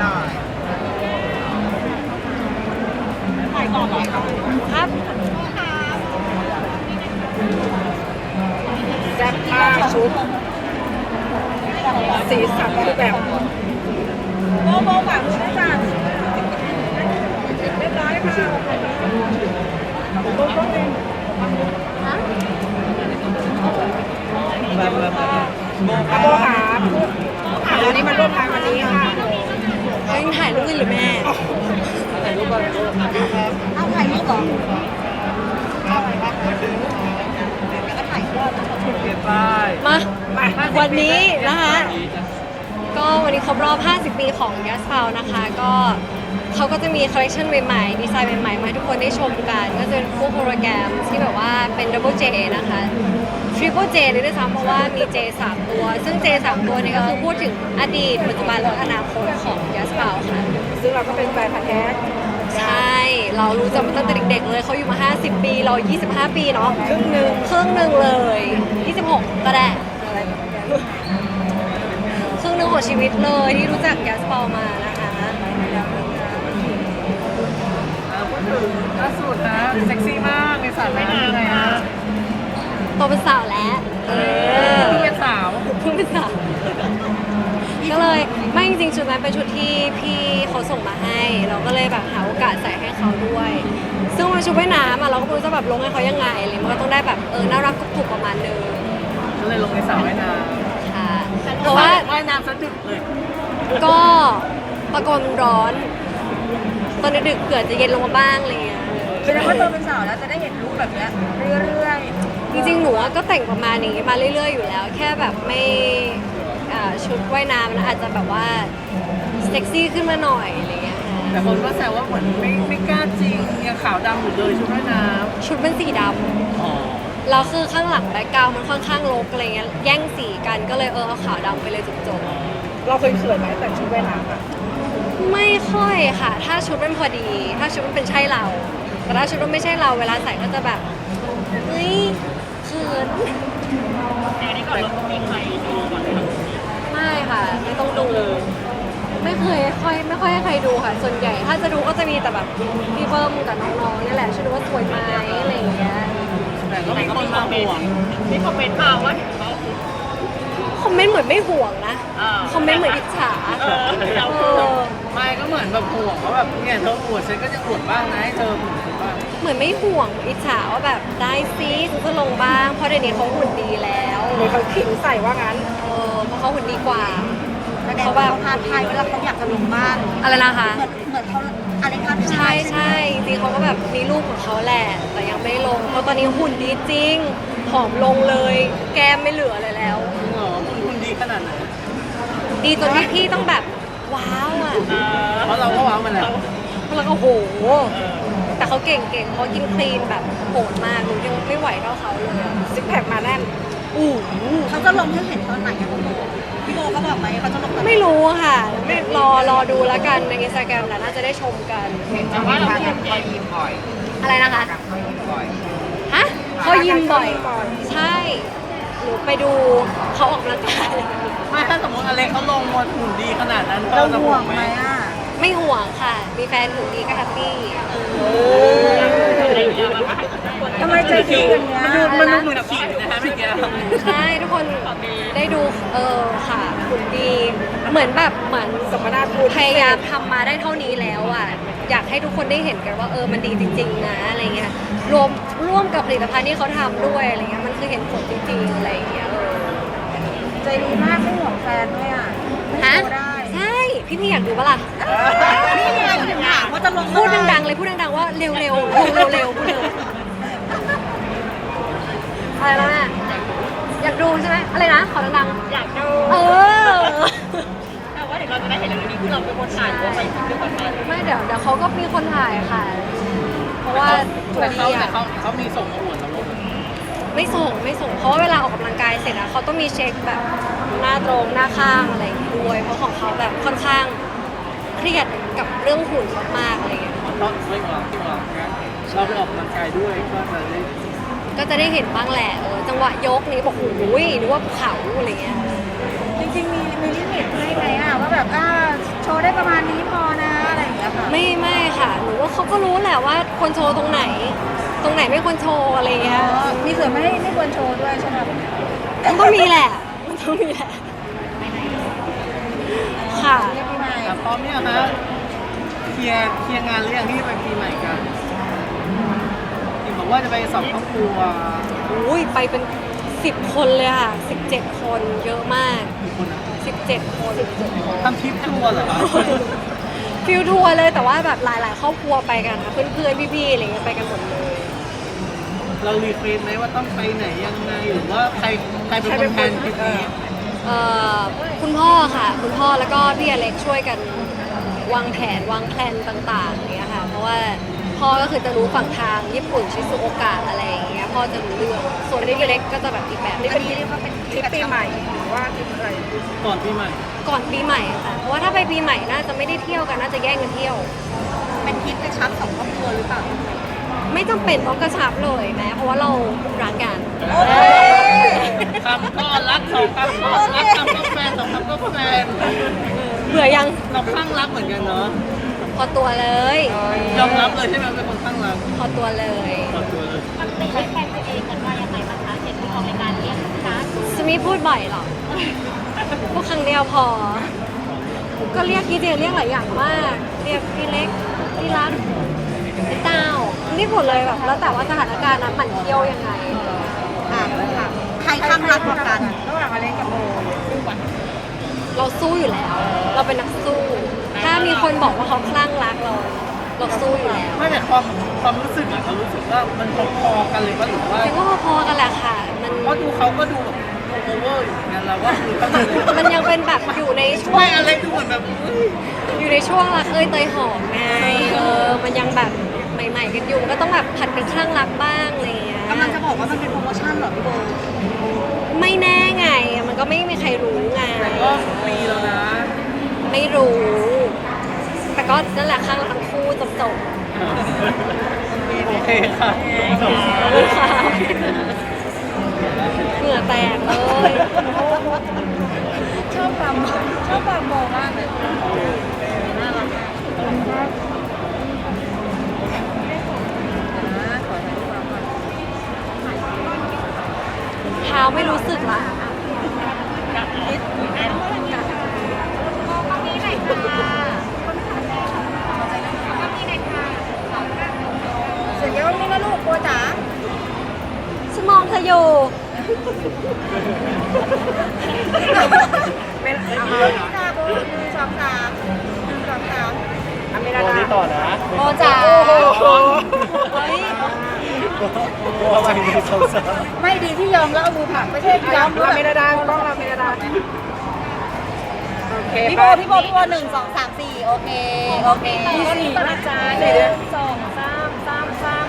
หน่อยถ่ายก่อนหรอครับแซ่บมากชุด สีสันคือแบบโมโมกับณผู้ชม วันนี้นะคะ ก็วันนี้ครบรอบ 50 ปีของ y a s p a l นะคะ ก็เขาก็จะมีคอลเลคชันใหม่ๆ ดีไซน์ใหม่ๆ มาให้ทุกคนได้ชมกัน ก็จะเป็นพวกโฮโลแกรมที่แบบว่าเป็น Double J นะคะ Triple J เลยด้วยซ้ำเพราะว่ามี J 3ตัว ซึ่ง J 3ตัวเนี่ยก็คือพูดถึงอดีต ปัจจุบันและอนาคตของ y a s p a l ค่ะ ซึ่งเราก็เป็นแฟนพันธ์แท้ใช่ เรารู้จักมาตั้งแต่เด็กๆ เลย เขาอยู่มา 50 ปี เรา 25 ปีเนาะ ครึ่งหนึ่งครึ่งหนึ่งเลย 26 ก็ได้อะไรแบบนี้ ครึ่งหนึ่งของชีวิตเลยที่รู้จัก y a s p a l มานะคะอ่าพูดถึงล่าสุดนะเซ็กซี่มากในสระน้ำยังไงฮะโตเป็นสาวแล้ว เออเพิ่งเป็นสาวเพิ่งเป็นสาว ก็เลยไม่จริงๆชุดนั้นเป็นชุดที่พี่เขาส่งมาให้ เราก็เลยแบบหาโอกาสใส่ให้เขาด้วย ซึ่งมันเป็นชุดว่ายน้ำอะเราก็ไม่รู้จะแบบลงให้เขายังไงเลยมันก็ต้องได้แบบเออน่ารักกุบๆประมาณนึง ก็เลยลงในสระว่ายน้ค่ะำเพราะว่าว่ายน้ำสะดึกเลย ก็ปรากฏมันร้อน ตอนดึกๆเกิดจะเย็นลงมาบ้างอะไรเงี้ยแสดงว่าโตเป็นสาวแล้วจะได้เห็นรูปแบบเนี้ยเรื่อยจริงๆ หนูอะก็แต่งประมาณนี้มาเรื่อยๆ อยู่แล้ว แค่แบบไม่อ่าชุดว่ายน้ำมันอาจจะแบบว่าเซ็กซี่ขึ้นมาหน่อยอะไรเงี้ยแต่คนก็แซวว่าเหมือนไม่ไม่กล้าจริงยังขาวดำอยู่เลยชุดว่ายน้ชุดเป็นสีดำอ๋อำ แล้วคือข้างหลังแบ็คกราวมันค่อนข้างรกอะไรเงี้ยแย่งสีกันก็เลยเออเอาขาวดำไปเลยจบเราเคยเขินไหมแต่งชุดว่ายน้ำอะๆไม่ค่อยค่ะ ถ้าชุดมันพอดี ถ้าชุดมันเป็นใช่เรา แต่ถ้าชุดมันไม่ใช่เราเวลาใส่ก็จะแบบเฮ้ยเขินไม่ค่ะ ไม่ต้องดู ไม่เคยค่อยไม่ค่อยให้ใครดูค่ะ ส่วนใหญ่ ถ้าจะดูก็จะมีแต่แบบพี่เบิ้มกับน้องๆนี่แหละช่วยดูว่าสวยไหมอะไรอย่างเงี้ย แต่ก็ มีคนมาห่วงมีคอมเมนต์มาว่าเห็นเขาคอมเมนต์เหมือนไม่ห่วงนะอ่าคอมเมนต์เหมือนอิจฉาเออเราเออไม่ก็เหมือนแบบห่วงว่าแบบเนี่ยเธออวดฉันก็จะอวดบ้างนะให้เธออวดฉันบ้างเหมือนไม่ห่วงอิจฉาว่าแบบได้ซิฉันจะลงบ้างเพราะเดี๋ยวนี้เขาหุ่นดีแล้วหรือเขาขิงใส่ว่างั้นเออเพราะเขาหุ่นดีกว่า แสดงว่าเขาท้าทายเวลาเขาอยากจะลงบ้านอะไรนะคะ เหมือนเหมือนเขาอะไรท้าทาใช่ยใช่จริงๆเขาก็แบบมีรูปของเขาแหละ แต่ยังไม่ลง เพราะตอนนี้หุ่นดีจริงผอมลงเลย แก้มไม่เหลือเลยแล้วจริงเหรอคุณคุณดีขนาดไหนดีจนที่พี่ต้องแบบว้าวอะเพราะเราก็ว้าวมาแล้วแล้วก็โห แต่เขาเก่งเก่งเขากินคลีนแบบโหดมากหนูยังไม่ไหวเท่าเขาเลยอะซิกแพคมาแน่น อู้เขาจะลงให้เห็นตอนไหนอะพี่โบพี่โบเขาบอกไหมเขาจะลงตอนไหนไม่รู้ค่ะไม่รอรอดูแล้วกันในอินสตาแกรมแหละน่าจะได้ชมกันแต่ว่าเราอยากไปยิมบ่อยอะไรนะคะบ่อยฮะเขายิมบ่อยเขายิมบ่อยใช่หนูไปดูเขาออกกำลังกายไม่ถ้าสมมติอเล็กเขาลงมวหุ่นดีขนาดนั้นเราจะห่วงไหมอะ ไม่ห่วงค่ะ มีแฟนหุ่นดีก็แฮปปี้ทำไมใจดีอย่างเงี้ยมันดูมันดูเหมือนขิงนะฮะพี่แก้วใช่ทุกคนได้ดูเออค่ะหุ่นดี เหมือนแบบเหมือนสมนาคุณพยายามทำมาได้เท่านี้แล้วอะอยากให้ทุกคนได้เห็นกันว่าเออมันดีจริง ๆ นะอะไรเงี้ยรวมร่วมกับผลิตภัณฑ์ที่เขาทำด้วยอะไรเงี้ยมันคือเห็นผลจริงๆอะไรเงี้ยเออใจดีมากไม่ห่วงแฟนด้วยอะไม่ฮะโทรได้ใช่ พี่พี่ๆอยากดูปะล่ะนี่ไงถึงถามว่าจะลงพูดดังๆเลยพูดดังๆว่าเร็วๆลงเร็วๆพูดเลยอะไรนะแม่อยากดูใช่ไหมอะไรนะขอดังๆอยากดูเออแต่ว่าเดี๋ยวเราจะได้เห็นเรื่องนี้คือเราเป็นคนถ่ายหรือว่าไปด้วยกันไหมไม่เดี๋ยวเดี๋ยวเขาก็มีคนถ่ายค่ะ เพราะว่าตัวแต่เขานี้แต่อะเขาเขามีส่งมาอวดเราลงไม่ส่งไม่ส่งเพราะว่าเวลาออกกำลังกายเสร็จอะเขาต้องมีเช็คแบบ หน้าตรงหน้าข้างอะไรอย่างงี้ด้วยเพราะของเขาแบบค่อนข้างเครียดกับเรื่องหุ่นมากๆอะไรอย่างเงี้ยตอนไม่วางที่วางนะเราไปออกกำลังกายด้วยก็จะได้ก็จะได้เห็นบ้างแหละเออจังหวะยกนี้บอกโอ้ยนึกว่าภูเขาอะไรเงี้ยจริงๆมีมีลิมิตให้ไหมอะว่าแบบอ่าโชว์ได้ประมาณนี้พอนะอะไรอย่างเงี้ยค่ะไม่ไม่ค่ะหนูว่าเขาก็รู้แหละว่าควรโชว์ตรงไหน ตรงไหนไม่ควรโชว์อะไรเงี้ยอ๋อมีส่วนไม่ให้ไม่ควรโชว์ด้วยใช่ไหมมันต้องมีแหละมัน ต้องมีแหละค่ะ เรียกปีใหม่แต่พร้อมเนี่ยฮะเคลียร์เคลียร์งานเรื่องที่ไปปีใหม่กันเห็นบอกว่าจะไปสองครอบครัวอุ้ยไปเป็นสิบคนเลยค่ะสิบเจ็ดคนเยอะมากกี่คนนะสิบเจ็ดคน ทำทริปทัวร์เหรอครับฟิลทัวร์เลยแต่ว่าแบบหลาย ๆ ครอบครัวไปกันค่ะเพื่อนๆพี่ๆอะไรเงี้ยไปกันหมดเลย เรารีเควสไหมว่าต้องไปไหนยังไงหรือว่าใครใครเป็นคนแทนทริปนี้เอ่อคุณพ่อค่ะ คุณพ่อแล้วก็พี่อเล็กช่วยกันวางแผนวางแผนต่างๆอย่างเงี้ยค่ะ เพราะว่าพ่อก็คือจะรู้ฝั่งทางญี่ปุ่นชิซุโอกะอะไรอย่างเงี้ยพ่อจะรู้เรื่องส่วนพี่อเล็กก็จะแบบอีกแบบหนี่นึงเป็นที่เรียกว่าเป็นทริปปีใหม่หรือว่าทริปอะไรก่อนปีใหม่ ก่อนปีใหม่ค่ะเพราะว่าถ้าไปปีใหม่น่าจะไม่ได้เที่ยวกันน่าจะแย่งกันเที่ยว เป็นทริปกระชับสองครอบครัวหรือเปล่าไม่ จำเป็นต้องกระชับเลยแม้เพราะว่าเรารักกันคำก็รักสองคำก็รักคำก็แฟนสองคำก็แฟนเบื่อยังเราข้างรักเหมือนกันเนาะพอตัวเลยยอมรับเลยใช่ไหมเป็นคนข้างรักพอตัวเลยขอตัวเลยสมีพูดบ่อยหรอกพูดครั้งเดียวพอ ก็เรียกพี่เดียเรียกหลายอย่างมาก เรียกพี่เล็กพี่รักพี่เต้า เรียกหมดเลยแบบแล้วแต่ว่าสถานการณ์นั้นมันเที่ยวยังไงอ่าค่ะใครข้างรักกว่ากัน ระหว่างอเล็กกับโบเราสู้อยู่แล้ว เราเป็นนักสู้ ถ้ามีคนบอกว่าเขาคลั่งรักเรา เราสู้อยู่แล้ว ไม่แต่ความความรู้สึกอะเรารู้สึกว่ามันพอๆกันเลยว่าหรือว่าแต่ก็พอๆกันแหละค่ะ มัน เพราะดูเขาก็ดูแบบโอเวอร์อยู่เหมือนกันเราว่าคือตั้งเลยมันยังเป็นแบบอยู่ในช่วงไม่อะไรดูเหมือนแบบอุ๊ยอยู่ในช่วงรักเอ้ยเตยหอมไง เออ มันยังแบบ ใหม่ ๆ กันอยู่ก็ต้องแบบผัดเป็นคลั่งรักบ้างอะไรอย่างเงี้ยกำลังจะบอกว่ามันเป็นโปรโมชั่นเหรอพี่โบไม่แน่ไงมันก็ไม่มีใครรู้ไงแต่ก็ปีแล้วนะ ไม่รู้ แต่ก็นั่นแหละครั้งละทั้งคู่จบจบโอเคค่ะๆค่ะเหงื่อแตกเลยชอบความชอบความโมมากเลย เท้าไม่รู้สึกละเสียงเยอะนี่นะลูกโบจ๋าฉันมองเธออยู่เป็นอาโบนี่ค่ะโบหนึ่งสองสามหนึ่งสองสามอเมริตัวกานี้ต่อนะโบจ๋าเฮ้ย ตัวอะไรมีสองสามไม่ดีที่ยอมแล้วเอามือผลักไม่ใช่ยอมอเมริกาต้องอเมริกาโอเคพี่ไปโบพี่โบพี่โบหนึ่งสองสามสี่โอเคโอเคมีสี่นะจ๊ะหสี่เดืนึ่อนงสองสามสามสาม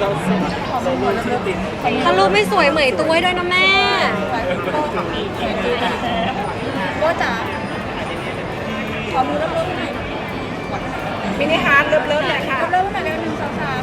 เราเซ็นเราเลือกชื่อติดถ้ารูปไม่สวยเหมยตัวไว้ด้วยนะแม่โบจ๋าขอมือรับรู้หน่อยมินิฮาร์ดเลิฟเลิฟหน่อยค่ะรับรู้หน่อยเร็วหนึ่งสองสาม